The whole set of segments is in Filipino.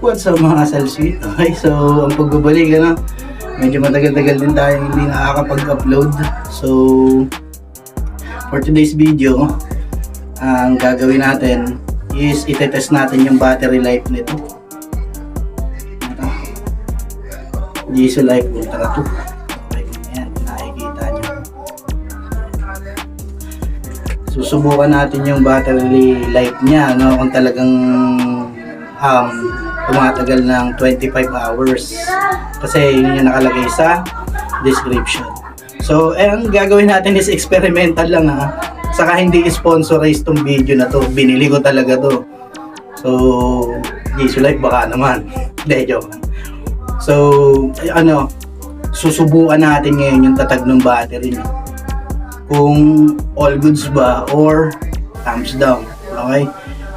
What's up mga salsweet? Okay, so ang pagbabalik, ano, medyo matagal-tagal din tayo hindi nakakapag-upload. So, for today's video, ang gagawin natin is itetest natin yung battery life nito. Ito. Diesel Life Ultra 2. Okay, yan, nakikita nyo. Susubukan natin yung battery life niya, no, kung talagang um, tumatagal ng 25 hours. Kasi yun yung nakalagay sa description. So, eh, ang gagawin natin is experimental lang ha. Saka hindi sponsorized tong video na to. Binili ko talaga to. So, Diesel Life baka naman. Hindi, joke lang. So, ano, susubukan natin ngayon yung tatag ng battery niya. Kung all goods ba or thumbs down. Okay?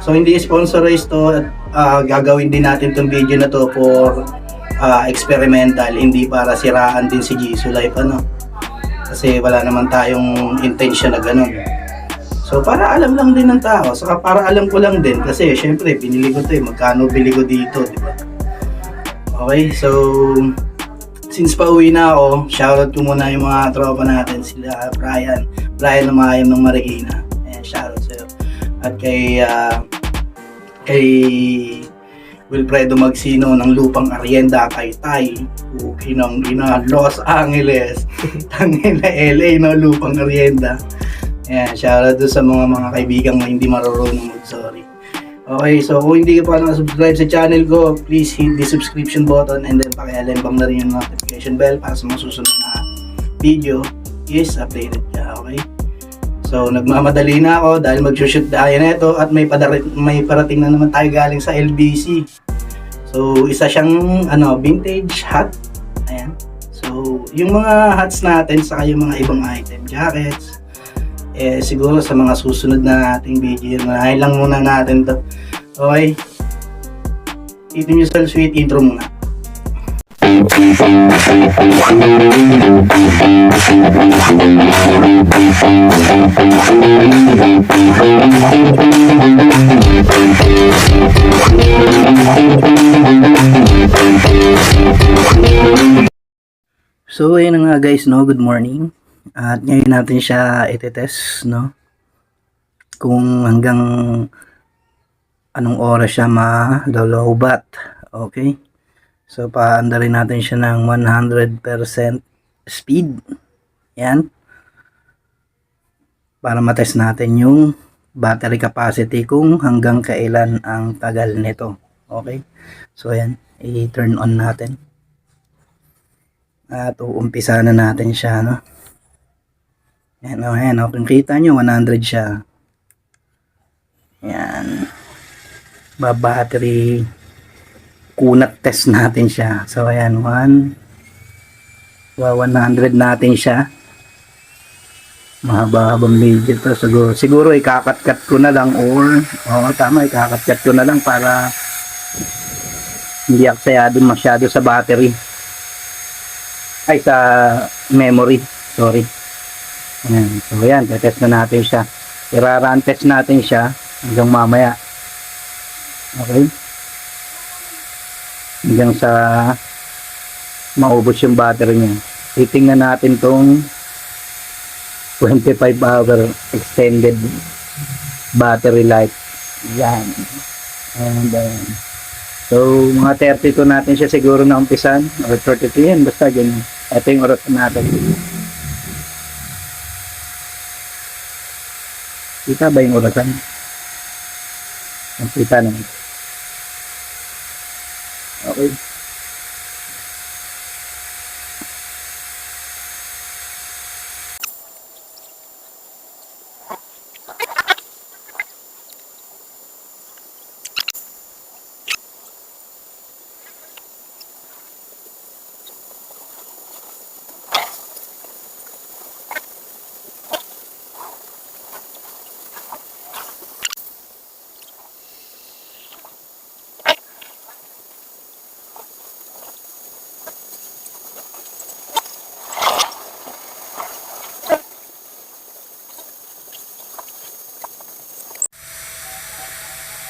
So, hindi sponsorized to at ah, gagawin din natin tong video na to for ah, experimental, hindi para siraan din si Jisoo Life ano. Kasi wala naman tayong intention na ganun. So para alam lang din ng tao, saka para alam ko lang din kasi syempre binili ko 'to eh, magkano bili ko dito, di ba? Okay, so since pauwi na ako, shoutout ko muna yung mga tropa natin, sila Brian, Brian Lumayam ng Marikina. Ayan, shoutout sa'yo. At kay ah, kay Wilfredo Magsino ng Lupang Arienda kay Tay Uki ng ina Los Angeles tangin na LA no Lupang Arienda Ayan, shoutout doon sa mga mga kaibigan mo hindi marunong mag-sorry. Okay, so kung hindi ka pa nakasubscribe sa channel ko, please hit the subscription button and then pakialembang na rin yung notification bell para sa mga susunod na video is updated ka, okay? So, nagmamadali na ako dahil mag-shoot tayo na ito at may, padari, may parating na naman tayo galing sa LBC. So, isa siyang ano, vintage hat. Ayan. So, yung mga hats natin saka yung mga ibang item, jackets, eh, siguro sa mga susunod na ating video, manahin lang muna natin to. Okay? Ito nyo sa sweet intro muna. So, ayun nga guys, no? Good morning. At ngayon natin siya itetest, no? Kung hanggang anong oras siya malolobat. Okay? So, paanda rin natin siya ng 100% speed. Yan. Para matest natin yung battery capacity kung hanggang kailan ang tagal nito. Okay? So, ayan. I-turn on natin. At uumpisa na natin siya, no? Yan, oh, yan. Oh, kung kita nyo, 100 siya. Yan. Ba-battery kunat test natin siya. So, ayan, 1 wa 100 natin siya. Mahaba-habang video to. Siguro, siguro ikakat-kat ko na lang or, oo, tama, ikakat-kat ko na lang para hindi aksayado masyado sa battery. Ay, sa memory. Sorry. Ayan. So, ayan. Test na natin siya. Iraran test natin siya hanggang mamaya. Okay? Hanggang sa maubos yung battery niya. Titingnan natin tong 25 hour extended battery life. Yan. And then, so, mga 32 natin siya siguro na umpisan or 33 yan. Basta ganyan. Ito yung oras natin. Kita ba yung orasan? Ang kita naman. Okay.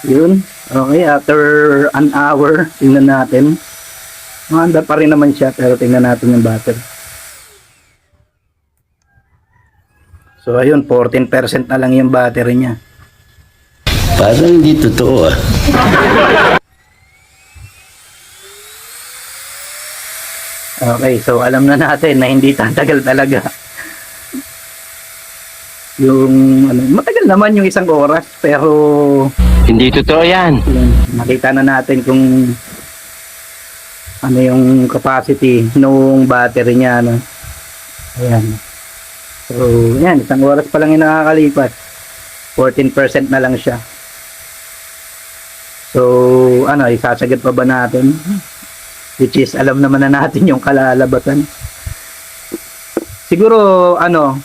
Yun. Okay, after an hour, tingnan natin. Maganda pa rin naman siya, pero tingnan natin yung battery. So ayun, 14% na lang yung battery niya. Parang hindi totoo ah. Okay, so alam na natin na hindi tatagal talaga. Yung ano, matagal naman yung isang oras pero Hindi totoo yan. nakita na natin kung ano yung capacity nung battery niya ano. Ayan. So, yan, isang oras pa lang yung nakakalipas. 14% na lang siya. So, ano, isasagad pa ba natin? Which is, alam naman na natin yung kalalabasan. Siguro, ano,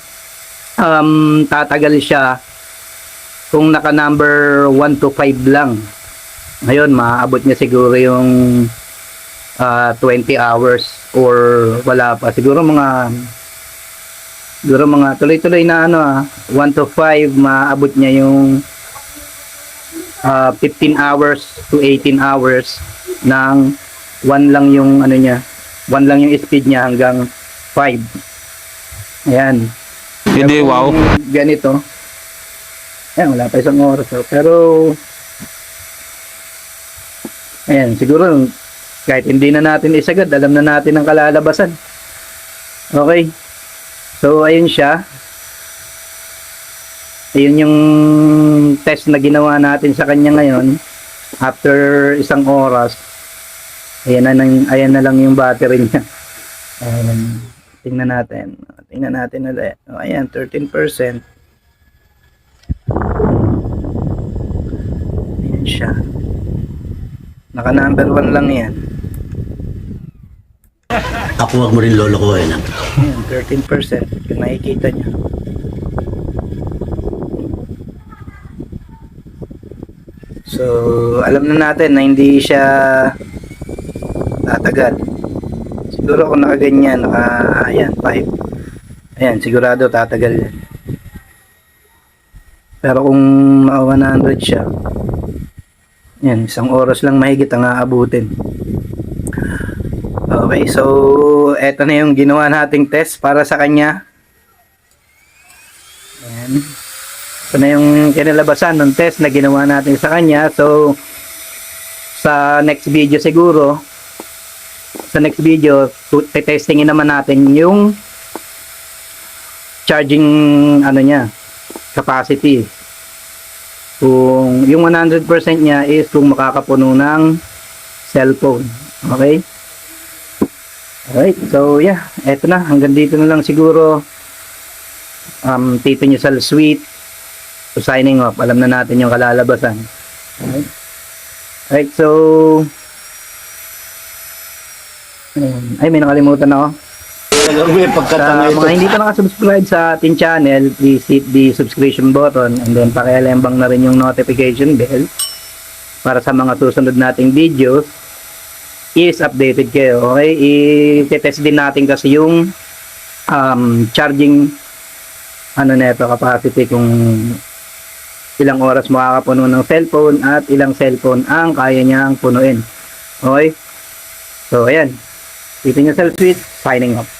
um, tatagal siya kung naka number 1 to 5 lang. Ngayon, maaabot niya siguro yung ah, 20 hours or wala pa. Siguro mga siguro mga tuloy-tuloy na ano ah, 1 to 5 maaabot niya yung ah, 15 hours to 18 hours ng 1 lang yung ano niya 1 lang yung speed niya hanggang 5 ayan Hindi, wow. ganito ayan wala pa isang oras oh. pero ayan siguro kahit hindi na natin isagad alam na natin ang kalalabasan. Okay? So ayun siya. Ayun yung test na ginawa natin sa kanya ngayon. After isang oras ayan na, lang, ayan na lang yung battery niya. Ayan tingnan natin. Tingnan natin ulit. Oh, ayan 13% ayan siya naka number 1 lang yan Ako wag mo rin lolokohin ah. Ayan, 13% yung nakikita niya. So, alam na natin na hindi siya tatagal. Siguro kung nakaganyan, naka, ayan, 5. Ayan, sigurado tatagal yan. Pero kung naka 100 siya, yan, isang oras lang mahigit ang aabutin. Okay, so eto na yung ginawa nating test para sa kanya. Ayan. Ito na yung kinalabasan ng test na ginawa natin sa kanya. So, sa next video siguro, sa next video, testingin naman natin yung charging ano niya, capacity. Kung yung 100% niya is kung makakapuno ng cellphone. Okay? Alright, so yeah, eto na. Hanggang dito na lang siguro. Um, Tito Newsal Suite. So signing off. Alam na natin yung kalalabasan. Alright. Alright, so... Ayun. Ay, may nakalimutan ako. Talagang may Sa pagkatanga ito. mga hindi pa nakasubscribe sa ating channel, please hit the subscription button and then pakialembang na rin yung notification bell para sa mga susunod nating videos is updated kayo. Okay? I-test din natin kasi yung um, charging ano neto capacity kung ilang oras makakapuno ng cellphone at ilang cellphone ang kaya niyang punuin. Okay? So, ayan. Niya sa suite, signing off.